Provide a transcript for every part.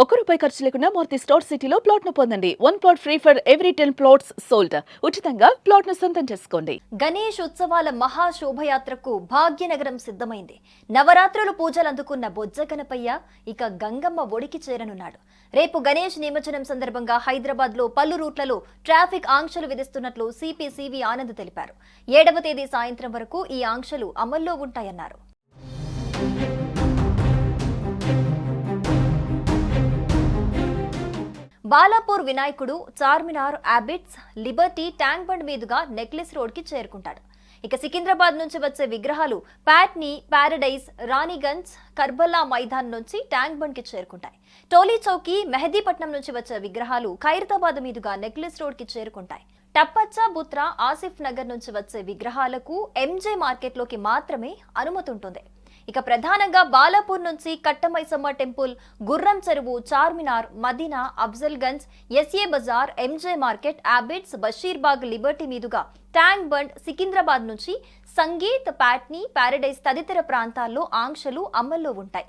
ఒక్క రూపాయి ఖర్చు లేకుండా మూర్తి స్టోర్ సిటీలో ప్లాట్ను పొందండి. One plot free for every ten plots sold ఉచితంగా ప్లాట్ను సొంతం చేసుకోండి. గణేష్ ఉత్సవాల మహా శోభయాత్రకు భాగ్యనగరం సిద్ధమైంది. నవరాత్రులు పూజలు అందుకున్న బొజ్జ గణపయ్య ఇక గంగమ్మ ఒడికి చేరనున్నాడు. రేపు గణేష్ నిమజ్జనం సందర్భంగా హైదరాబాద్లో పలు రూట్లలో ట్రాఫిక్ ఆంక్షలు విధిస్తున్నట్లు సిపిసివి ఆనంద్ తెలిపారు. ఏడవ తేదీ సాయంత్రం వరకు ఈ ఆంక్షలు అమల్లో ఉంటాయన్నారు. బాలాపూర్ వినాయకుడు చార్మినార్ అబిట్స్ లిబర్టీ ట్యాంక్ బండ్ మీదుగా నెక్లెస్ రోడ్కి చేరుకుంటాడు. ఇక సికింద్రాబాద్ నుంచి వచ్చే విగ్రహాలు ప్యాట్నీ ప్యారడైజ్ రాణిగంజ్ కర్బల్లా మైదాన్ నుంచి ట్యాంక్ బండ్కి చేరుకుంటాయి. టోలీ చౌకి మెహదీపట్నం నుంచి వచ్చే విగ్రహాలు ఖైరతాబాద్ మీదుగా నెక్లెస్ రోడ్కి చేరుకుంటాయి. టప్పచ్చా బుత్రా ఆసిఫ్ నగర్ నుంచి వచ్చే విగ్రహాలకు ఎంజే మార్కెట్లోకి మాత్రమే అనుమతి ఉంటుంది. ఇక ప్రధానంగా బాలాపూర్ నుంచి Kattamaisamma temple Gurram Cheruvu Charminar Madina Afzalgunj SA Bazar MJ market Abids Basheerbagh Liberty మీదుగా ట్యాంక్ బండ్ సికింద్రాబాద్ నుంచి సంగీత్ ప్యాట్నీ ప్యారడైజ్ తదితర ప్రాంతాల్లో ఆంక్షలు అమల్లో ఉంటాయి.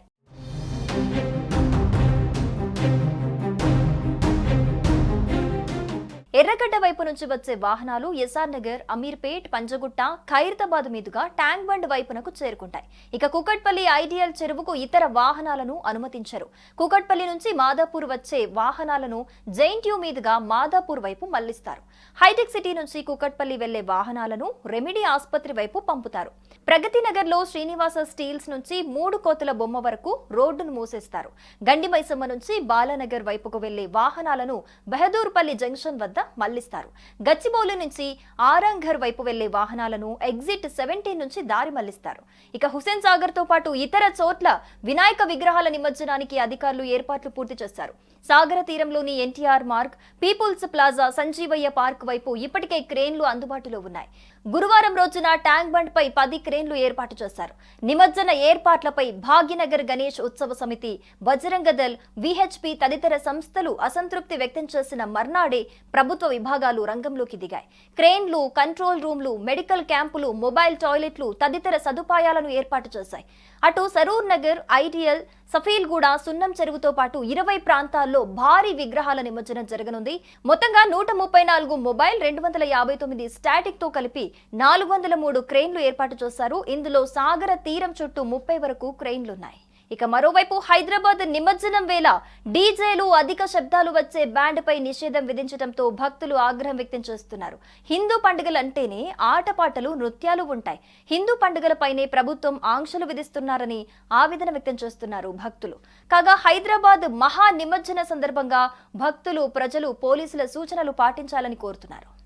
ఎర్రగడ్డ వైపు నుంచి వచ్చే వాహనాలు ఎస్ఆర్ నగర్ అమీర్పేట్ పంజగుట్ట ఖైరతాబాద్ మీదుగా ట్యాంక్ బండ్ వైపునకు చేరుకుంటాయి. ఇక కుకట్పల్లి ఐడియల్ చెరువుకు ఇతర వాహనాలను అనుమతించరు. కుకట్పల్లి నుంచి మాదాపూర్ వచ్చే వాహనాలను జైంట్యూ మీదుగా మాదాపూర్ వైపు మళ్ళిస్తారు. హైటెక్ సిటీ నుంచి కుకట్పల్లి వెళ్ళే వాహనాలను రెమిడీ ఆసుపత్రి వైపు పంపుతారు. ప్రగతి నగర్లో శ్రీనివాస స్టీల్స్ నుంచి మూడు కోతుల బొమ్మ వరకు రోడ్డును మూసేస్తారు. గండిమైసమ్మ నుంచి బాలానగర్ వైపుకు వెళ్ళే వాహనాలను బహదూర్పల్లి జంక్షన్ వద్ద మళ్ళిస్తారు. గచ్చిబౌలి నుంచి ఆరంఘర్ వైపు వెళ్ళే వాహనాలను ఎగ్జిట్ సెవెంటీన్ నుంచి దారి మళ్ళిస్తారు. ఇక హుసేన్ సాగర్తో పాటు ఇతర చోట్ల వినాయక విగ్రహాల నిమజ్జనానికి అధికారులు ఏర్పాట్లు పూర్తి చేశారు సాగర తీరంలోని NTR Marg People's Plaza Sanjeevaiah park వైపు ఇప్పటికే క్రేన్లు అందుబాటులో ఉన్నాయి. గురువారం రోజున ట్యాంక్ బండ్ పై పది క్రేన్లు ఏర్పాటు చేశారు. నిమజ్జన ఏర్పాట్లపై భాగ్యనగర్ గణేష్ ఉత్సవ సమితి బజరంగ దళ్ విహెచ్పి తదితర సంస్థలు అసంతృప్తి వ్యక్తం చేసిన మర్నాడే ప్రభుత్వ విభాగాలు రంగంలోకి దిగాయి. క్రేన్లు కంట్రోల్ రూమ్లు మెడికల్ క్యాంపులు మొబైల్ టాయిలెట్లు తదితర సదుపాయాలను ఏర్పాటు చేశాయి. అటు సరూర్ నగర్ ఐడియల్ సఫీల్గూడ సున్నం చెరువుతో పాటు ఇరవై ప్రాంతాల్లో భారీ విగ్రహాల నిమజ్జనం జరగనుంది. మొత్తంగా నూట ముప్పై నాలుగు మొబైల్ రెండు వందల యాభై తొమ్మిది స్టాటిక్తో కలిపి నాలుగు వందల మూడు క్రెయిన్లు ఏర్పాటు చేశారు. ఇందులో సాగర తీరం చుట్టూ ముప్పై వరకు క్రెయిన్లున్నాయి ఇక మరోవైపు హైదరాబాద్ నిమజ్జనం వేళ డీజేలు అధిక శబ్దాలు వచ్చే బ్యాండ్ పై నిషేధం విధించడంతో భక్తులు ఆగ్రహం వ్యక్తం చేస్తున్నారు. హిందూ పండుగలంటేనే ఆటపాటలు నృత్యాలు ఉంటాయి. హిందూ పండుగలపైనే ప్రభుత్వం ఆంక్షలు విధిస్తున్నారని ఆవేదన వ్యక్తం చేస్తున్నారు భక్తులు. కాగా హైదరాబాద్ మహా నిమజ్జన సందర్భంగా భక్తులు ప్రజలు పోలీసుల సూచనలు పాటించాలని కోరుతున్నారు.